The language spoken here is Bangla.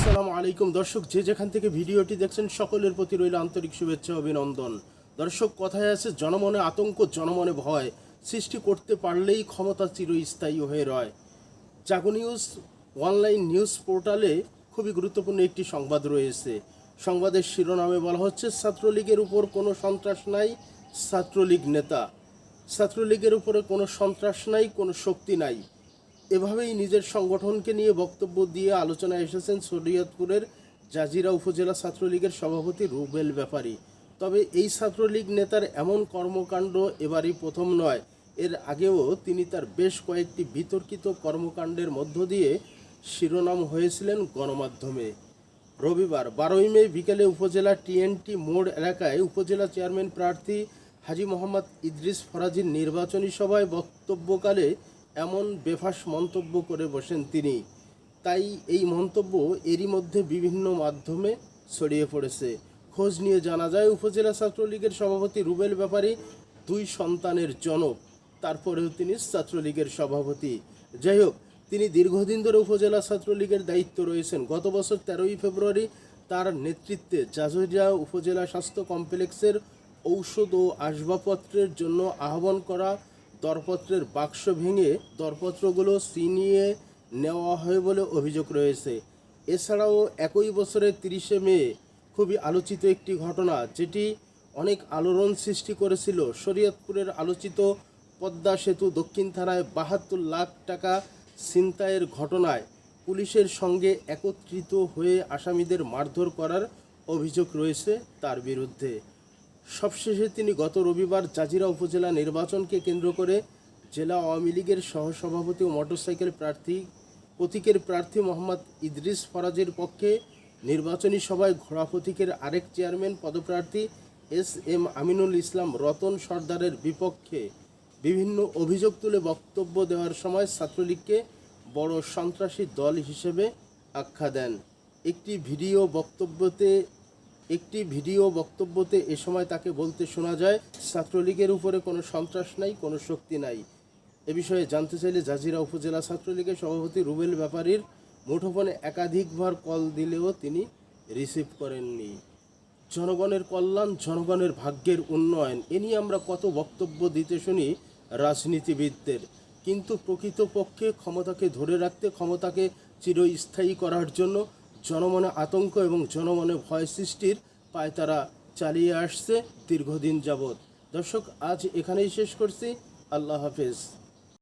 আসসালামু আলাইকুম। দর্শক, যে যেখান থেকে ভিডিওটি দেখছেন, সকলের প্রতি রইল আন্তরিক শুভেচ্ছা, অভিনন্দন। দর্শক, কথায় আছে, জনমনে আতঙ্ক, জনমনে ভয়। সৃষ্টি করতে পারলেই ক্ষমতা চিরস্থায়ী হয়ে রয়। জাগো নিউজ, অনলাইন নিউজ পোর্টালে খুবই গুরুত্বপূর্ণ একটি সংবাদ রয়েছে। সংবাদের শিরোনামে বলা হচ্ছে, ছাত্রলীগের উপর কোনো সন্ত্রাস নাই, ছাত্রলীগ নেতা। ছাত্রলীগের উপরে কোনো সন্ত্রাস নাই, কোনো শক্তি নাই। এভাবেই নিজের সংগঠনকে নিয়ে বক্তব্য দিয়ে আলোচনায় এসেছেন শরীয়তপুরের জাজিরা উপজেলা ছাত্রলীগের সভাপতি রুবেল ব্যাপারী। তবে এই ছাত্রলীগ নেতার এমন কর্মকাণ্ড এবারই প্রথম নয়। এর আগেও তিনি তার বেশ কয়েকটি বিতর্কিত কর্মকাণ্ডের মধ্য দিয়ে শিরোনাম হয়েছিলেন গণমাধ্যমে। রবিবার, বারোই মে বিকেলে উপজেলা টিএনটি মোড় এলাকায় উপজেলা চেয়ারম্যান প্রার্থী হাজি মোহাম্মদ ইদ্রিস ফরাজির নির্বাচনী সভায় বক্তব্যকালে এমন বেফাস মন্তব্য করে বসেন তিনি। তাই এই মন্তব্য এরই মধ্যে বিভিন্ন মাধ্যমে ছড়িয়ে পড়েছে। খোঁজ নিয়ে জানা যায়, উপজেলা ছাত্রলীগের সভাপতি রুবেল ব্যাপারী দুই সন্তানের জনক, তারপরেও তিনি ছাত্রলীগের সভাপতি। যাই হোক, তিনি দীর্ঘদিন ধরে উপজেলা ছাত্রলীগের দায়িত্ব রয়েছেন। গত বছর তেরোই ফেব্রুয়ারি তার নেতৃত্বে জাজরিয়া উপজেলা স্বাস্থ্য কমপ্লেক্সের ঔষধ ও আসবাবপত্রের জন্য আহ্বান করা দরপত্রের বাক্স ভেঙে দরপত্রগুলো ছিনিয়ে নেওয়া হয় বলে অভিযোগ রয়েছে। এছাড়াও একই বছরের তিরিশে মে খুবই আলোচিত একটি ঘটনা, যেটি অনেক আলোড়ন সৃষ্টি করেছিল। শরীয়তপুরের আলোচিত পদ্মা সেতু দক্ষিণ থানায় বাহাত্তর লাখ টাকা ছিনতাইয়ের ঘটনায় পুলিশের সঙ্গে একত্রিত হয়ে আসামিদের মারধর করার অভিযোগ রয়েছে তার বিরুদ্ধে। সবশেষে তিনি গত রবিবার জাজিরা উপজেলা নির্বাচনকে কেন্দ্র করে জেলা আওয়ামী লীগের সহসভাপতি ও মোটরসাইকেল প্রার্থী, প্রতীকের প্রার্থী মোহাম্মদ ইদ্রিস ফরাজের পক্ষে নির্বাচনী সভায় ঘোড়া প্রতীকের আরেক চেয়ারম্যান পদপ্রার্থী এস এম আমিনুল ইসলাম রতন সর্দারের বিপক্ষে বিভিন্ন অভিযোগ তুলে বক্তব্য দেওয়ার সময় ছাত্রলীগকে বড় সন্ত্রাসী দল হিসেবে আখ্যা দেন। একটি ভিডিও বক্তব্যতে একটি ভিডিও বক্তব্যতে এ সময় তাকে বলতে শোনা যায়, ছাত্রলীগের উপরে কোনো সন্ত্রাস নাই, কোনো শক্তি নাই। এ বিষয়ে জানতে চাইলে জাজিরা উপজেলা ছাত্রলীগের সভাপতি রুবেল ব্যাপারীর মুঠোফোনে একাধিকবার কল দিলেও তিনি রিসিভ করেননি। জনগণের কল্যাণ, জনগণের ভাগ্যের উন্নয়ন, এ নিয়ে আমরা কত বক্তব্য দিতে শুনি রাজনীতিবিদদের। কিন্তু প্রকৃতপক্ষে ক্ষমতাকে ধরে রাখতে, ক্ষমতাকে চিরস্থায়ী করার জন্য জনমনে আতঙ্ক এবং জনমনে ভয় সৃষ্টির পায় তারা চালিয়ে আসছে দীর্ঘদিন যাবৎ। দর্শক, আজ এখানেই শেষ করছি। আল্লাহ হাফেজ।